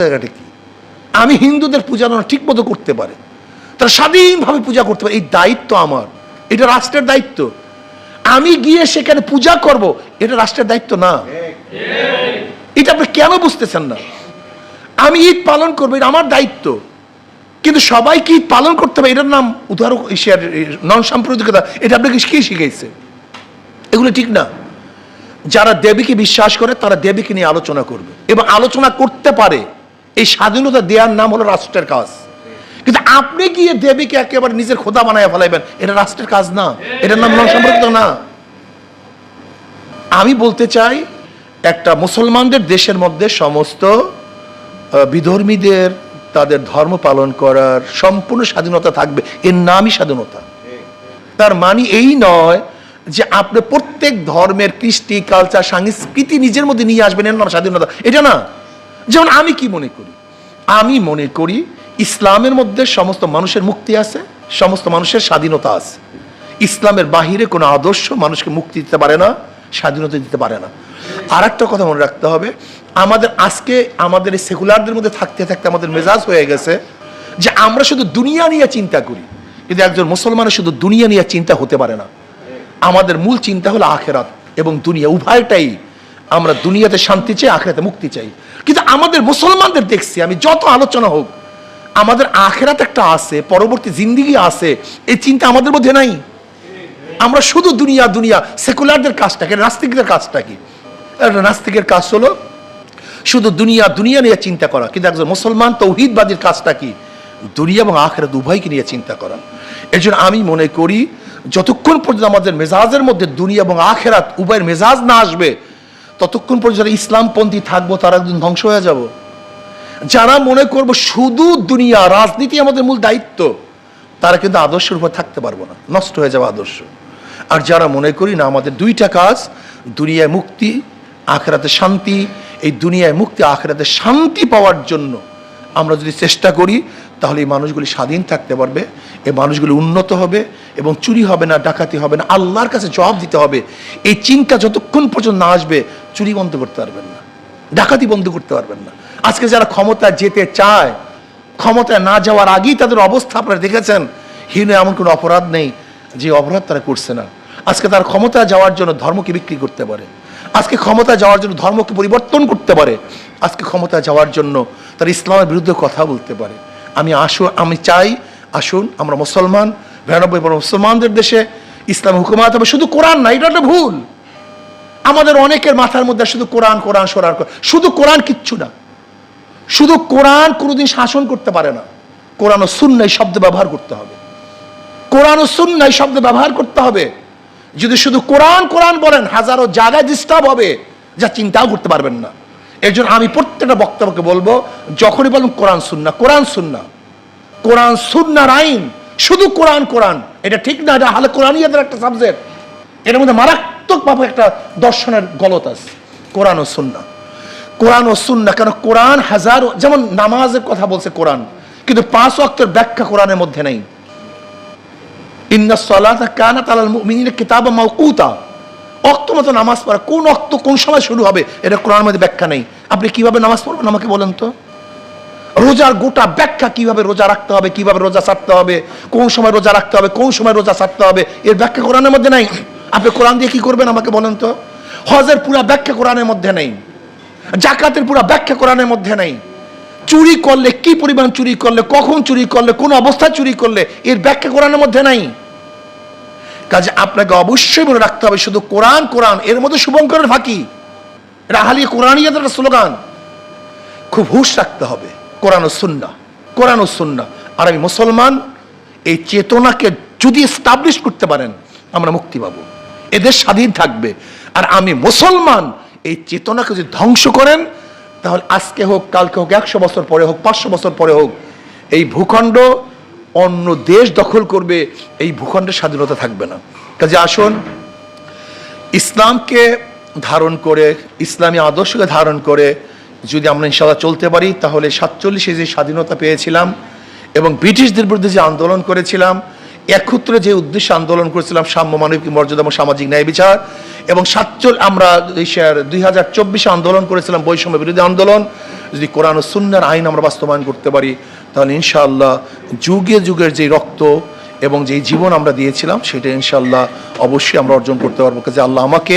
জায়গাটা কি? আমি হিন্দুদের পূজা না ঠিক মতো করতে পারে। তারা স্বাধীনভাবে পূজা করতে পারে। এই দায়িত্ব আমার। এটা রাষ্ট্রের দায়িত্ব। আমি গিয়ে সেখানে পূজা করব, এটা রাষ্ট্রের দায়িত্ব না। এটা আপনি কেন বুঝতেছেন না? আমি ঈদ পালন করব, এটা আমার দায়িত্ব। কিন্তু সবাইকে ঈদ পালন করতে হবে, এটার নাম উদাহরণ এশিয়ার নন সাম্প্রদায়িকতা এটা আপনাকে কে শিখেছে এগুলো ঠিক না। যারা দেবীকে বিশ্বাস করে, তারা দেবীকে নিয়ে আলোচনা করবে। এবং আলোচনা করতে পারে। এই স্বাধীনতা দেওয়ার নাম হলো রাষ্ট্রের কাজ। কিন্তু আপনি গিয়ে দেবীকে একেবারে নিজের খোদা বানায় ফেলাইবেন, এটা রাষ্ট্রের কাজ না, এটার নাম নসম্পর্কিত না। আমি বলতে চাই, একটা মুসলমানদের দেশের মধ্যে সমস্ত বিধর্মীদের তাদের ধর্ম পালন করার সম্পূর্ণ স্বাধীনতা থাকবে, এর নামই স্বাধীনতা। তার মানে এই নয় যে আপনি প্রত্যেক ধর্মের কৃষ্টি কালচার সংস্কৃতি নিজের মধ্যে নিয়ে আসবেন, এর নাম স্বাধীনতা। এটা না। যেমন আমি কি মনে করি? আমি মনে করি ইসলামের মধ্যে সমস্ত মানুষের মুক্তি আছে, সমস্ত মানুষের স্বাধীনতা আছে। ইসলামের বাহিরে কোনো আদর্শ মানুষকে মুক্তি দিতে পারে না, স্বাধীনতা দিতে পারে না। আর একটা কথা মনে রাখতে হবে, আমাদের আজকে আমাদের এই সেকুলারদের মধ্যে থাকতে থাকতে আমাদের মেজাজ হয়ে গেছে যে আমরা শুধু দুনিয়া নিয়ে চিন্তা করি, কিন্তু একজন মুসলমানের শুধু দুনিয়া নিয়ে চিন্তা হতে পারে না। আমাদের মূল চিন্তা হলো আখেরাত এবং দুনিয়া, উভয়টাই আমরা দুনিয়াতে শান্তি চাই, আখেরাতে মুক্তি চাই। কিন্তু আমাদের মুসলমানদের দেখছি, আমি যত আলোচনা হোক, আমাদের আখেরাত একটা আছে, পরবর্তী জিন্দিগি আছে, এই চিন্তা আমাদের মধ্যে নাই। আমরা শুধু দুনিয়া দুনিয়া, সেকুলারদের কাজটাকে নাস্তিকদের কাজটা কি? নাস্তিকের কাজ হলো শুধু দুনিয়া দুনিয়া নিয়ে চিন্তা করা। কিন্তু একজন মুসলমান তৌহিদবাদীর কাজটা কি? দুনিয়া এবং আখেরাত উভয়কে নিয়ে চিন্তা করা। এই জন্য আমি মনে করি, যতক্ষণ পর্যন্ত আমাদের মেজাজের মধ্যে দুনিয়া এবং আখেরাত উভয়ের মেজাজ না আসবে ততক্ষণ পর্যন্ত যারা ইসলামপন্থী থাকব, তারা একদিন ধ্বংস হয়ে যাব। যারা মনে করব শুধু দুনিয়া, রাজনীতি আমাদের মূল দায়িত্ব, তারা কিন্তু আদর্শের উপর থাকতে পারব না। নষ্ট হয়ে যাবে আদর্শ। আর যারা মনে করি না, আমাদের দুইটা কাজ, দুনিয়ায় মুক্তি, আখরাতে শান্তি। এই দুনিয়ায় মুক্তি, আখরাতে শান্তি পাওয়ার জন্য আমরা যদি চেষ্টা করি, তাহলে এই মানুষগুলি স্বাধীন থাকতে পারবে, এই মানুষগুলি উন্নত হবে এবং চুরি হবে না, ডাকাতি হবে না, আল্লাহর কাছে জবাব দিতে হবে। এই চিন্তা যতক্ষণ পর্যন্ত না আসবে, চুরি বন্ধ করতে পারবেন না, ডাকাতি বন্ধ করতে পারবেন না। আজকে যারা ক্ষমতায় যেতে চায়, ক্ষমতায় না যাওয়ার আগেই তাদের অবস্থা আপনারা দেখেছেন, হীন এমন কোনো অপরাধ নেই যে অপরাধ তারা করছে না। আজকে তার ক্ষমতা যাওয়ার জন্য ধর্মকে বিক্রি করতে পারে। আজকে ক্ষমতায় যাওয়ার জন্য ধর্মকে পরিবর্তন করতে পারে? আজকে ক্ষমতায় যাওয়ার জন্য তার ইসলামের বিরুদ্ধে কথা বলতে পারে। আমি আসু, আমি চাই, আসুন, আমরা মুসলমান, বিরানব্বই মুসলমানদের দেশে ইসলাম হুকুমাত হবে। শুধু কোরআন না, এটা একটা ভুল। আমাদের অনেকের মাথার মধ্যে শুধু কোরআন কোরআন সোরান শুধু কোরআন কিচ্ছু না। শুধু কোরআন কোনোদিন শাসন করতে পারে না। কোরআন ও সুন্নাই শব্দ ব্যবহার করতে হবে। কোরআন ও সুন্নাই শব্দ ব্যবহার করতে হবে। যদি শুধু কোরআন কোরআন বলেন, হাজারো জায়গায় ডিস্টার্ব হবে, যা চিন্তাও করতে পারবেন না। এর জন্য আমি প্রত্যেকটা বক্তব্যকে বলব, যখনই বলবেন কোরআন সুন্না কোরআন সুন্না কোরআন সুন্নার আইন শুধু কোরআন কোরআন। এটা ঠিক না, এটা হালে কোরআনিয়াদের একটা সাবজেক্ট এর মধ্যে মারাত্মকভাবে একটা দর্শনের গলত আছে, কোরআন ও সুন্না কোরআন ও সুন্না কেন কোরআন হাজার, যেমন নামাজের কথা বলছে কোরআন, কিন্তু পাঁচ অক্টের ব্যাখ্যা কোরআনের মধ্যে নেই। কিতাবা মাওকুতা। অক্ত মতো নামাজ পড়া। কোন অক্ত, কোন সময় শুরু হবে? এটা কোরআনের মধ্যে ব্যাখ্যা নেই। আপনি কীভাবে নামাজ পড়বেন আমাকে বলেন তো? রোজার গোটা ব্যাখ্যা কীভাবে রোজা রাখতে হবে, কীভাবে রোজা ছাড়তে হবে, কোন সময় রোজা রাখতে হবে, কোন সময় রোজা ছাড়তে হবে, এর ব্যাখ্যা কোরআনের মধ্যে নাই। আপনি কোরআন দিয়ে কি করবেন আমাকে বলেন তো? হজের পুরা ব্যাখ্যা কোরআনের মধ্যে নেই। জাকাতের পুরা ব্যাখ্যা কোরআনের মধ্যে নেই। চুরি করলে কি পরিমাণ চুরি করলে, কখন চুরি করলে, কোন অবস্থায় চুরি করলে, এর ব্যাখ্যা কোরআনের মধ্যে নাই। কাজে আপনাকে অবশ্যই মনে রাখতে হবে, শুধু কোরআন কোরআন, এর মধ্যে শুভঙ্করের ফাঁকি। রাহালি কোরআনিয়াদের একটা স্লোগান। খুব হুশ রাখতে হবে, কোরআন ও সুন্না, কোরআন ও সুন্না। আর আমি মুসলমান এই চেতনাকে যদি স্টাবলিশ করতে পারেন, আমরা মুক্তি পাবো। এদের স্বাধীন থাকবে। আর আমি মুসলমান, এই চেতনাকে যদি ধ্বংস করেন, তাহলে আজকে হোক, কালকে হোক, একশো বছর পরে হোক, পাঁচশো বছর পরে হোক, এই ভূখণ্ড অন্য দেশ দখল করবে, এই ভূখণ্ডের স্বাধীনতা থাকবে না। কাজে আসুন, ইসলামকে ধারণ করে, ইসলামী আদর্শকে ধারণ করে, যদি আমরা ইনশাল্লাহ চলতে পারি, তাহলে সাতচল্লিশে যে স্বাধীনতা পেয়েছিলাম এবং ব্রিটিশদের বিরুদ্ধে যে আন্দোলন করেছিলাম একত্রে যে উদ্দেশ্যে আন্দোলন করেছিলাম, সাম্য মানবিক মর্যাদা এবং সামাজিক ন্যায় বিচার, এবং সাতচল আমরা দুই হাজার চব্বিশে আন্দোলন করেছিলাম, বৈষম্য বিরোধী আন্দোলন। যদি কোরআন ও সুন্নার আইন আমরা বাস্তবায়ন করতে পারি, তাহলে ইনশাআল্লাহ যুগে যুগের যে রক্ত এবং যেই জীবন আমরা দিয়েছিলাম, সেটা ইনশাআল্লাহ অবশ্যই আমরা অর্জন করতে পারব। কাজে আল্লাহ আমাকে